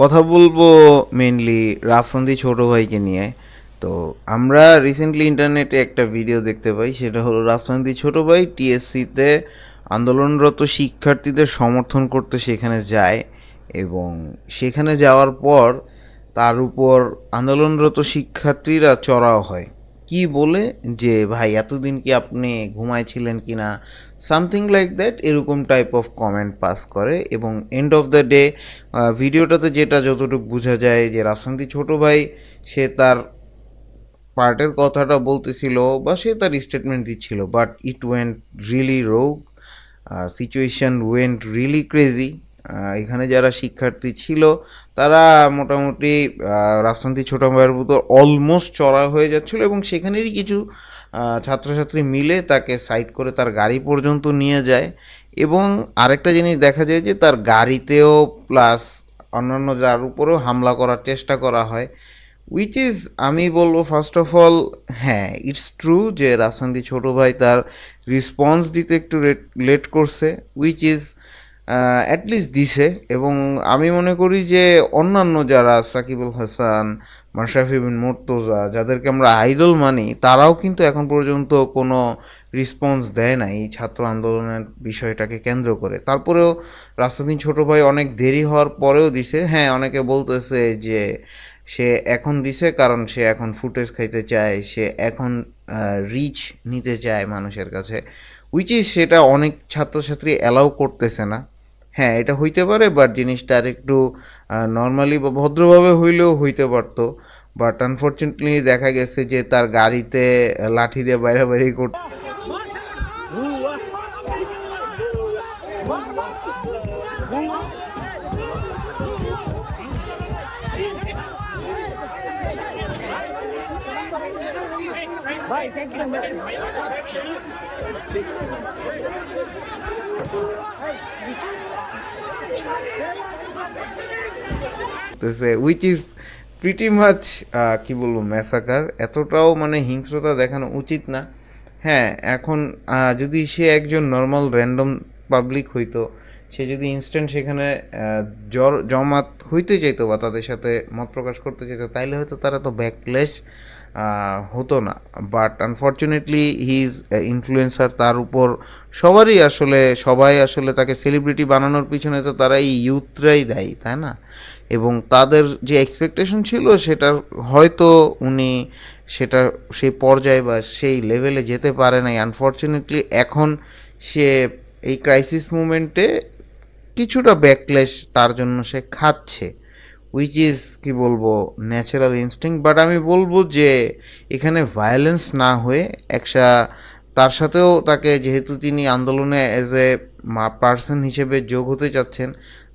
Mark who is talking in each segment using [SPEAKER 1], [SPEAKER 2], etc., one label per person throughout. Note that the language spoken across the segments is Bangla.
[SPEAKER 1] কথা বলব মেনলি রাফসান্দি ছোট ভাইকে নিয়ে। তো আমরা রিসেন্টলি ইন্টারনেটে একটা ভিডিও দেখতে পাই, সেটা হলো রাফসান্দি ছোট ভাই টিএসসিতে আন্দোলনরত শিক্ষার্থীদের সমর্থন করতে সেখানে যায় এবং সেখানে যাওয়ার পর তার উপর আন্দোলনরত শিক্ষার্থীরা চড়াও হয়। কি বলে? যে, ভাই, এতদিন কি আপনি ঘুমাইছিলেন কি না? সামথিং লাইক দ্যাট এরকম টাইপ অফ কমেন্ট পাস করে এবং এন্ড অফ দ্য ডে ভিডিওটাতে যেটা যতটুকু বোঝা যায় যে রাফসান্দি ছোট ভাই, সে তার পার্টের কথাটা বলতেছিল বা সে তার স্টেটমেন্ট দিচ্ছিল but it went really wrong situation went really crazy এখানে যারা শিক্ষার্থী ছিল, তারা মোটামুটি রাফসান্তি ছোট ভাইয়ের মতো অলমোস্ট চড়া হয়ে যাচ্ছিল এবং সেখানেরই কিছু ছাত্রছাত্রী মিলে তাকে সাইড করে তার গাড়ি পর্যন্ত নিয়ে যায় এবং আরেকটা জিনিস দেখা যায় যে তার গাড়িতেও প্লাস অন্যান্য যার উপরেও হামলা করার চেষ্টা করা হয়। উইচ ইজ আমি বলব ফার্স্ট অফ অল হ্যাঁ ইটস ট্রু যে রাফসান্দি ছোটো ভাই তার রেসপন্স দিতে একটু লেট করছে উইচ ইজ অ্যাটলিস্ট দিছে। এবং আমি মনে করি যে অন্যান্য যারা সাকিবুল হাসান, মাশরাফি বিন মোর্তোজা, যাদেরকে আমরা আইডল মানি, তারাও কিন্তু এখন পর্যন্ত কোনো রেসপন্স দেয় না এই ছাত্র আন্দোলনের বিষয়টাকে কেন্দ্র করে। তারপরেও রাস্তাদিন ছোটো ভাই অনেক দেরি হওয়ার পরেও দিছে। হ্যাঁ অনেকে বলতেছে যে সে এখন দিছে কারণ সে এখন ফুটেজ খাইতে চায়, সে এখন রিচ নিতে চায় মানুষের কাছে উইচ ইজ সেটা অনেক ছাত্রছাত্রী অ্যালাউ করতেছে না। হ্যাঁ এটা হইতে পারে বাট জিনিসটা আর একটু নর্মালি বা ভদ্রভাবে হইলেও হইতে পারতো বাট আনফর্চুনেটলি দেখা গেছে যে তার গাড়িতে লাঠি দিয়ে বাইরে বাইরে করতে করতেছে উইচ ইজ প্রিটি মাচ কি বলব ম্যাসাকার এতটাও মানে হিংস্রতা দেখানো উচিত না। হ্যাঁ এখন যদি সে একজন নর্মাল র্যান্ডম পাবলিক হইতো সে যদি ইনস্ট্যান্ট সেখানে জ্বর জমাত হইতে চাইতো বা তাদের সাথে মত প্রকাশ করতে চাইতো, তাইলে হয়তো তারা তো ব্যাকলেস হতো না। But unfortunately he is influencer তার উপর সবারই আসলে, সবাই আসলে তাকে সেলিব্রিটি বানানোর পিছনে তো তারা এই ইউথরাই দেয়, তাই না? এবং তাদের যে এক্সপেকটেশন ছিল, সেটার হয়তো উনি সেটা, সেই পর্যায়ে বা সেই লেভেলে যেতে পারে নাই। আনফর্চুনেটলি এখন সে এই ক্রাইসিস মুমেন্টে কিছুটা ব্যাকলেশ তার জন্য সে খাচ্ছে উইচ ইজ কি বলব ন্যাচারাল ইনস্টিং বাট আমি বলব যে এখানে ভায়োলেন্স না হয়ে একটা, তার সাথেও তাকে যেহেতু তিনি আন্দোলনে অ্যাজ এ পার্সন হিসেবে যোগ হতে চাচ্ছেন,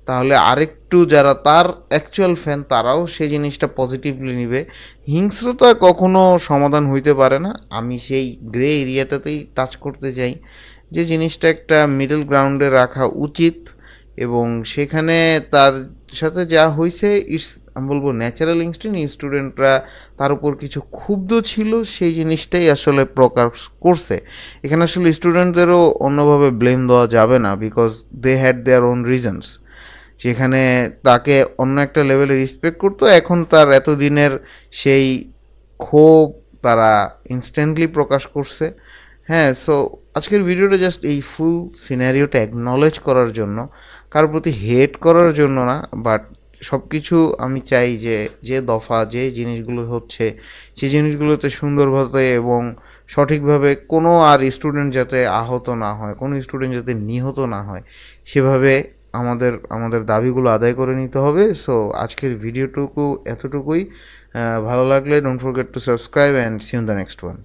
[SPEAKER 1] তাহলে আরেকটু যারা তার অ্যাকচুয়াল ফ্যান তারাও সেই জিনিসটা পজিটিভলি নিবে। হিংস্রতা কখনো সমাধান হইতে পারে না। আমি সেই গ্রে এরিয়াটাতেই টাচ করতে চাই যে জিনিসটা একটা মিডল গ্রাউন্ডে রাখা উচিত। এবং সেখানে তার সাথে যা হয়েছে ইটস আমি বলব ন্যাচারাল ইনস্টিং স্টুডেন্টরা তার উপর কিছু ক্ষুব্ধ ছিল, সেই জিনিসটাই আসলে প্রকাশ করছে। এখানে আসলে স্টুডেন্টদেরও অন্যভাবে ব্লেম দেওয়া যাবে না because they had their own reasons সেখানে তাকে অন্য একটা লেভেলে রেসপেক্ট করতো, এখন তার এতদিনের সেই ক্ষোভ তারা ইনস্ট্যান্টলি প্রকাশ করছে। হ্যাঁ সো আজকের ভিডিওটা জাস্ট এই ফুল সিনারিওটা অ্যাকনলেজ করার জন্য, কারোর প্রতি হেট করার জন্য না বাট সব কিছু আমি চাই যে যে দফা, যে জিনিসগুলো হচ্ছে সেই জিনিসগুলোতে সুন্দরভাবে এবং সঠিকভাবে কোনো আর স্টুডেন্ট যাতে আহত না হয়, কোনো স্টুডেন্ট যাতে নিহত না হয়, সেভাবে আমাদের আমাদের দাবিগুলো আদায় করে নিতে হবে। সো আজকের ভিডিওটুকু এতটুকুই। ভালো লাগলে don't forget to subscribe and see you in the next one